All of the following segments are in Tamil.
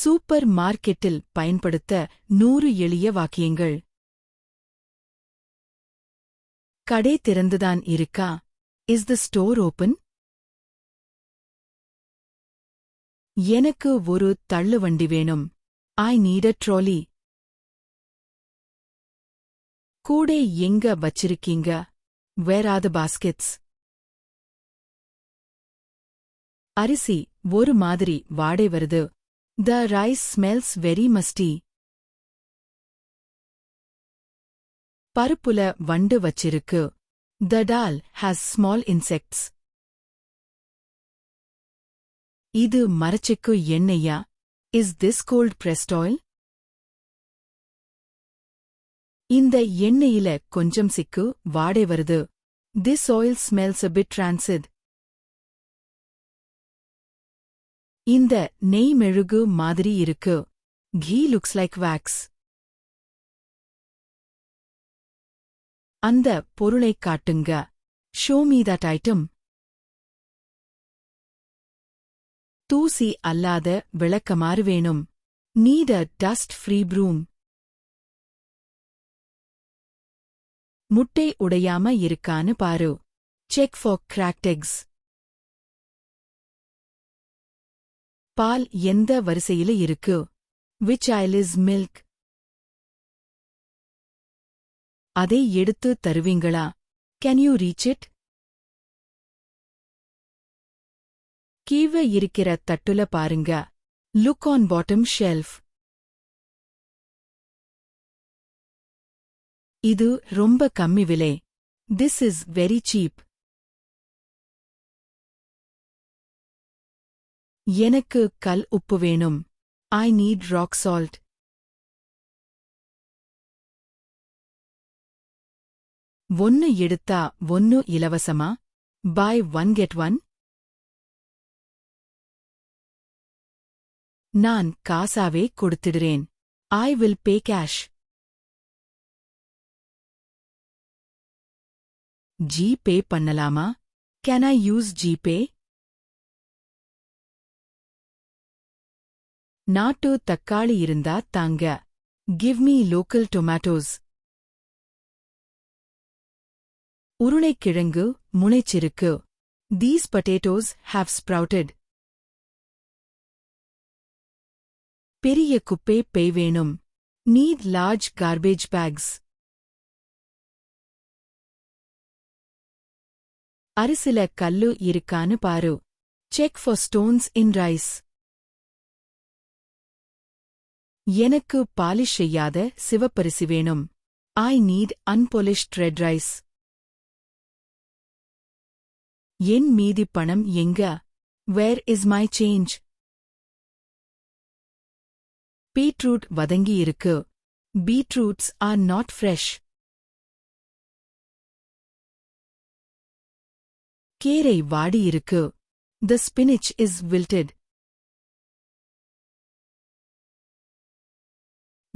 சூப்பர் மார்க்கெட்டில் பயன்படுத்த நூறு எளிய வாக்கியங்கள். கடை திறந்துதான் இருக்கா? இஸ் த ஸ்டோர் ஓபன் எனக்கு ஒரு தள்ளுவண்டி வேணும். ஐ நீட் அ ட்ராலி கூடை எங்க வச்சிருக்கீங்க? வேர் ஆர் த பாஸ்கெட்ஸ் அரிசி ஒரு மாதிரி வாடை வருது. The rice smells very musty பருப்புல வண்டு வச்சிருக்கு. The dal has small insects இது மரச்சிக்கு எண்ணெய்யா is this cold pressed oil? இந்த எண்ணெயில கொஞ்சம் சிக்கு வாடை வருது. This oil smells a bit rancid. இந்த நெய் மெழுகு மாதிரி இருக்கு. கீ லுக்ஸ் லைக் வேக்ஸ் அந்த பொருளைக் காட்டுங்க. ஷோ மீ தட் ஐட்டம் தூசி அல்லாத விளக்கமாறு வேணும். Need a dust free broom முட்டை உடையாம இருக்கான்னு பாரு. செக் ஃபார் கிராக்டெக்ஸ் பால் எந்த வரிசையில இருக்கு? விச் ஐல் இஸ் மில்க் அதை எடுத்து தருவீங்களா? கேன் யூ ரீச் இட் கீழே இருக்கிற தட்டுல பாருங்க. லுக் ஆன் பாட்டம் ஷெல்ஃப் இது ரொம்ப கம்மி விலை. திஸ் இஸ் வெரி சீப் எனக்கு கல் உப்பு வேணும். ஐ நீட் ராக் சால்ட் ஒன்னு எடுத்தா ஒன்னு இலவசமா? பாய் ஒன் கெட் ஒன் நான் காசாவே கொடுத்திடுறேன். I will pay cash GPay பண்ணலாமா? கேன் ஐ யூஸ் ஜிபே நாட்டு தக்காளி இருந்தா தாங்க. கிவ் மீ லோக்கல் டொமேட்டோஸ் உருளைக்கிழங்கு முனைச்சிருக்கு தீஸ் பொட்டேட்டோஸ் ஹாவ் ஸ்ப்ரவுட்டட் பெரிய குப்பை பை வேணும். நீட் லார்ஜ் கார்பேஜ் பேக்ஸ் அரிசில கல்லு இருக்கான்னு பாரு. Check for stones in rice எனக்கு பாலிஷ் செய்யாத சிவப்பரிசி வேணும். I need unpolished red rice என் மீதி பணம் எங்க? Where is my change beetroot வதங்கி இருக்கு. பீட்ரூட்ஸ் ஆர் நாட் ஃப்ரெஷ் கேரை வாடி இருக்கு. த ஸ்பினிச் இஸ் வில்டட்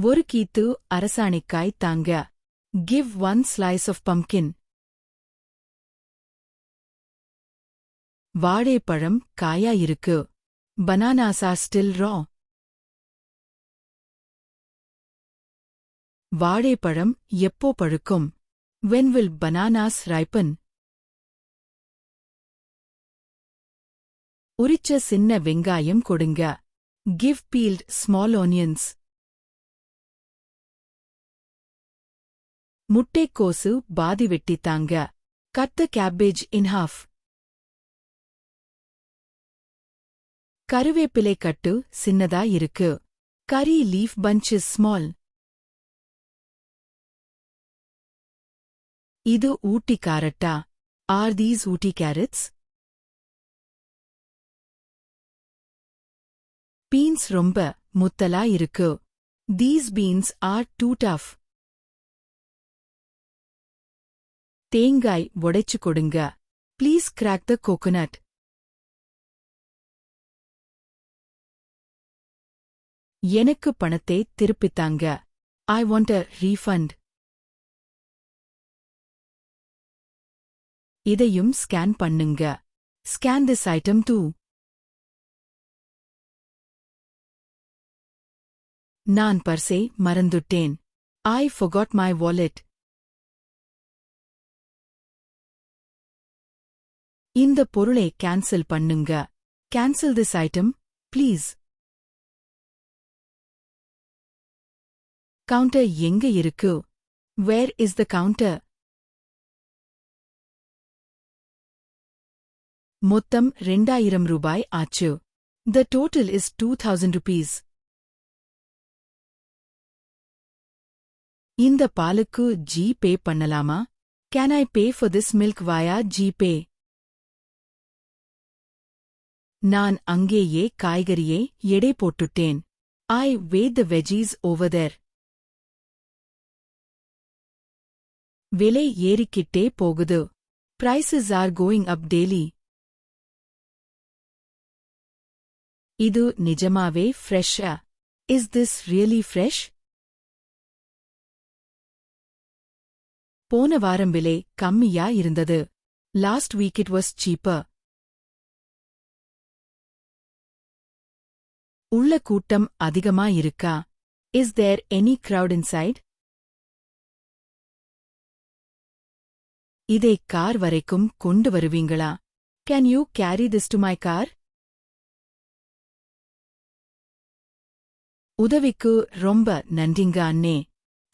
ஒரு கீத்து அரசாணிக்காய் தாங்க. Give one slice of pumpkin வாழைப்பழம் காயா இருக்கு. பனானாஸ் ஆர் ஸ்டில் ரா வாழைப்பழம் எப்போ பழுக்கும்? வென் வில் பனானாஸ் ரைப்பன் உரிச்ச சின்ன வெங்காயம் கொடுங்க. கிவ் பீல்ட் ஸ்மால் ஆனியன்ஸ் முட்டைக்கோசு பாதி வெட்டித்தாங்க cut the cabbage in half கருவேப்பிலை கட்டு சின்னதா இருக்கு. Curry leaf bunch is small இது ஊட்டி காரட்டா. Are these Ooty carrots beans ரொம்ப முத்தலா இருக்கு. These beans are too tough தேங்காய் உடைச்சு கொடுங்க. ப்ளீஸ் கிராக் த கோகோனட் எனக்கு பணத்தை திருப்பித்தாங்க ஐ வாண்ட் அ ரீஃபண்ட் இதையும் ஸ்கேன் பண்ணுங்க. ஸ்கேன் திஸ் ஐட்டம் டூ நான் பர்ஸை மறந்துட்டேன். ஐ ஃபொகாட் மை வாலெட் இந்த பொருளை கேன்சல் பண்ணுங்க. Cancel this item please counter எங்க இருக்கு? வேர் இஸ் த கவுண்டர் மொத்தம் ரெண்டாயிரம் ரூபாய் ஆச்சு. The total is two thousand rupees இந்த பாலுக்கு ஜி பே பண்ணலாமா? Can I pay for this milk via GPay நான் அங்கேயே காய்கறியை எடை போட்டுட்டேன். ஐ weighed த வெஜீஸ் ஓவதர் விலை ஏறிக்கிட்டே போகுது. Prices are going up daily இது நிஜமாவே ஃப்ரெஷ்ஷா இஸ் திஸ் ரியலி ஃப்ரெஷ் போன வாரம் விலை கம்மியா இருந்தது. Last week it was cheaper உள்ள கூட்டம் அதிகமா இருக்கா is there any crowd inside இதை கார் வரைக்கும் கொண்டு வருவீங்களா? Can you carry this to my car உதவிக்கு ரொம்ப நன்றிங்க அண்ணே.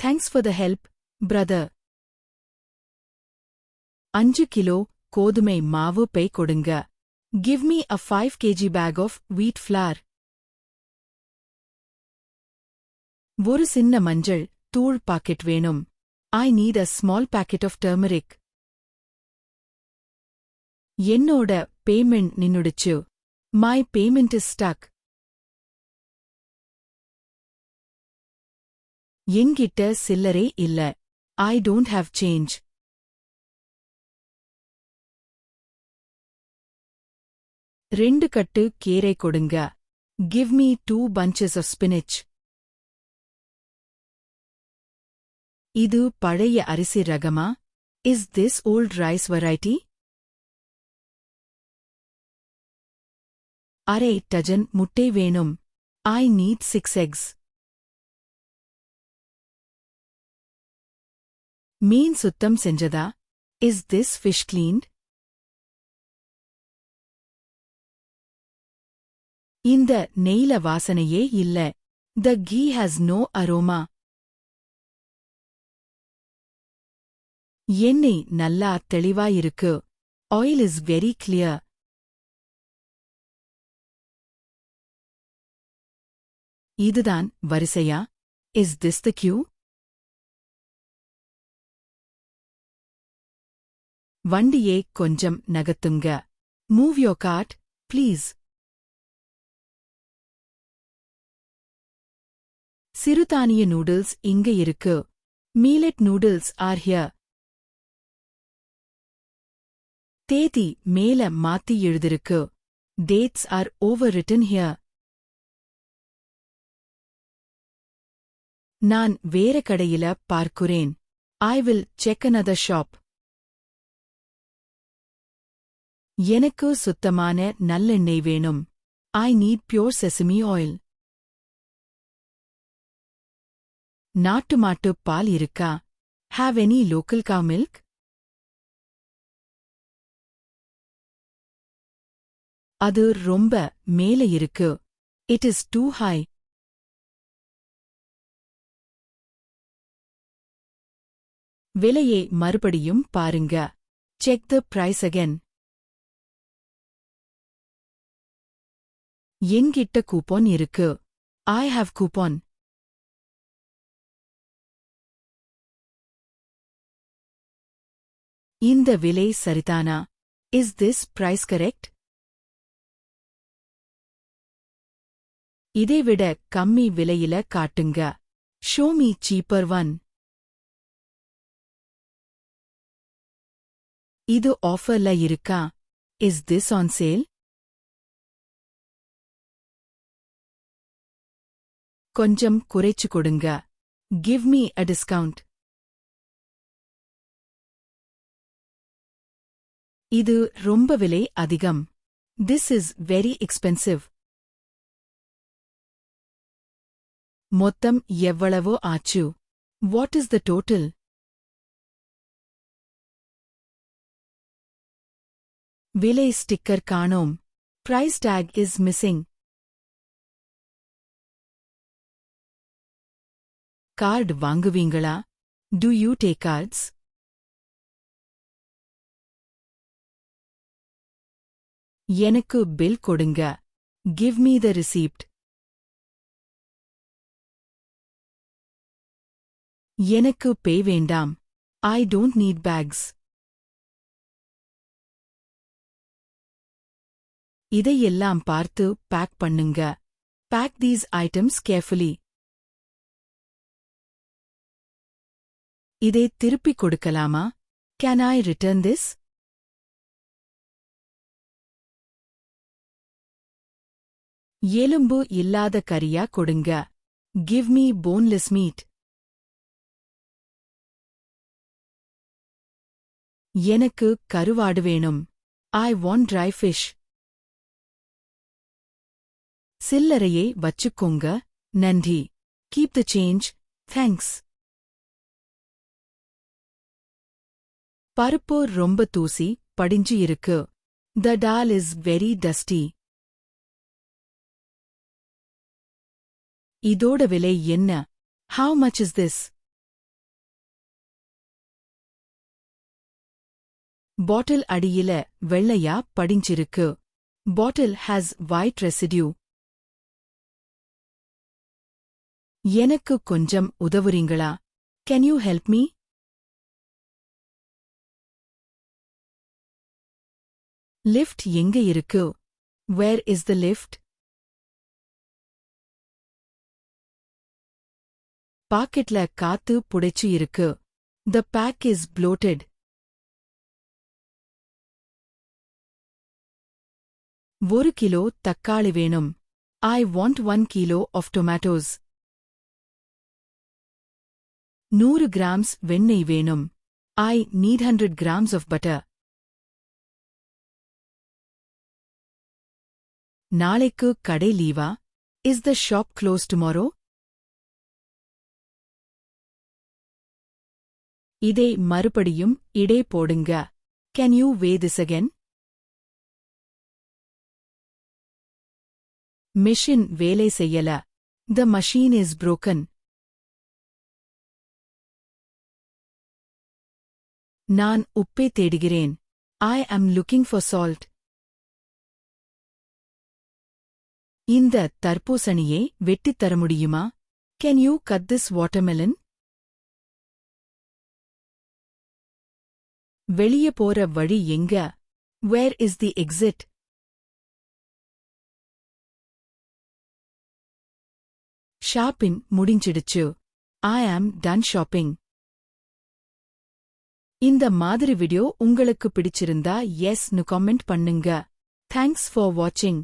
Thanks for the help brother அஞ்சு கிலோ கோதுமை மாவு பை கொடுங்க. Give me a five KG bag of wheat flour ஒரு சின்ன மஞ்சள் தூள் பாக்கெட் வேணும். I need a small packet of turmeric என்னோட payment நின்னுடுச்சு. My payment is stuck என்கிட்ட சில்லரே இல்ல. ஐ டோன்ட் ஹாவ் சேஞ்ச் ரெண்டு கட்டு கீரை கொடுங்க. Give me two bunches of spinach இது பழைய அரிசி ரகமா? Is this old rice variety அரை டஜன் முட்டை வேணும். ஐ நீட் சிக்ஸ் எக்ஸ் மீன் சுத்தம் செஞ்சதா? இஸ் திஸ் ஃபிஷ் கிளீன்ட் இந்த நெய்ல வாசனையே இல்ல. The ghee has no aroma எண்ணெய் நல்லா தெளிவாயிருக்கு. ஆயில் இஸ் வெரி கிளியர் இதுதான் வரிசையா? இஸ் திஸ் த கியூ வண்டியே கொஞ்சம் நகத்துங்க மூவ் யோ கார்ட் ப்ளீஸ் சிறுதானிய நூடுல்ஸ் இங்க இருக்கு. மீலெட் நூடுல்ஸ் ஆர் ஹியர் தேதி மேல மாத்தி எழுதிருக்கு. Dates are over return here நான் வேற கடையில பார்க்குறேன். I will check another shop எனக்கு சுத்தமான நல்லெண்ணெய் வேணும். I need pure sesame oil நாட்டு மாட்டு பால் இருக்கா? Have any local cow milk அது ரொம்ப மேல இருக்கு. இட் இஸ் டூ ஹை விலையை மறுபடியும் பாருங்க. செக் த பிரைஸ் அகென் என்கிட்ட கூப்பன் இருக்கு. ஐ ஹாவ் கூப்பன் இந்த விலை சரிதானா? இஸ் திஸ் பிரைஸ் கரெக்ட் இதைவிட கம்மி விலையில காட்டுங்க. ஷோ மீ சீப்பர் ஒன் இது ஆஃபர்ல இருக்கா? இஸ் திஸ் ஆன் சேல் கொஞ்சம் குறைச்சு கொடுங்க. கிவ் மீ அ டிஸ்கவுண்ட் இது ரொம்ப விலை அதிகம். திஸ் இஸ் வெரி எக்ஸ்பென்சிவ் மொத்தம் எவ்வளவோ ஆச்சு? வாட் இஸ் த டோட்டல் விலை ஸ்டிக்கர் காணோம். Price tag is missing card வாங்குவீங்களா? டு யூ டேக் கார்ட்ஸ் எனக்கு பில் கொடுங்க. கிவ் மீ த ரிசீப்ட் எனக்கு பே வேண்டாம். ஐ டோன்ட் நீட் பேக்ஸ் இதையெல்லாம் பார்த்து பேக் பண்ணுங்க. பேக் தீஸ் ஐட்டம்ஸ் கேர்ஃபுல்லி இதை திருப்பிக் கொடுக்கலாமா? கேன் ஐ ரிட்டர்ன் திஸ் எலும்பு இல்லாத கரியா கொடுங்க. கிவ் மீ போன்லெஸ் மீட் எனக்கு கருவாடு வேணும். ஐ வாண்ட் ட்ரை ஃபிஷ் சில்லறையை வச்சுக்கோங்க. நன்றி. கீப் த சேஞ்ச் தேங்க்ஸ் பருப்பு ரொம்ப தூசி படிஞ்சு இருக்கு. The dal is very dusty இதோட விலை என்ன? How much is this bottle அடியில வெள்ளையா படிஞ்சிருக்கு. பாட்டில் ஹாஸ் வைட் ரெசிடியூ எனக்கு கொஞ்சம் உதவுறீங்களா? Can you help me lift எங்க இருக்கு? வேர் இஸ் த லிஃப்ட் பாக்கெட்ல காத்து புடைச்சு இருக்கு. The bag is bloated. ஒரு கிலோ தக்காளி வேணும். I want one kilo of tomatoes நூறு கிராம்ஸ் வெண்ணெய் வேணும். I need hundred grams of butter நாளைக்கு கடை லீவா? Is the shop close tomorrow இதை மறுபடியும் இடே போடுங்க. Can you weigh this again machine வேலை செய்யல. த மஷீன் இஸ் புரோக்கன் நான் உப்பை தேடுகிறேன். I am looking for salt இந்த தர்பூசணியை வெட்டித் தர முடியுமா? Can you cut this watermelon வெளிய போற வழி எங்க? Where is the exit shopping முடிஞ்சிடுச்சு. ஐ ஆம் டன் ஷாப்பிங் இந்த மாதிரி வீடியோ உங்களுக்கு பிடிச்சிருந்தா எஸ்னு கமெண்ட் பண்ணுங்க. தேங்க்ஸ் ஃபார் வாட்சிங்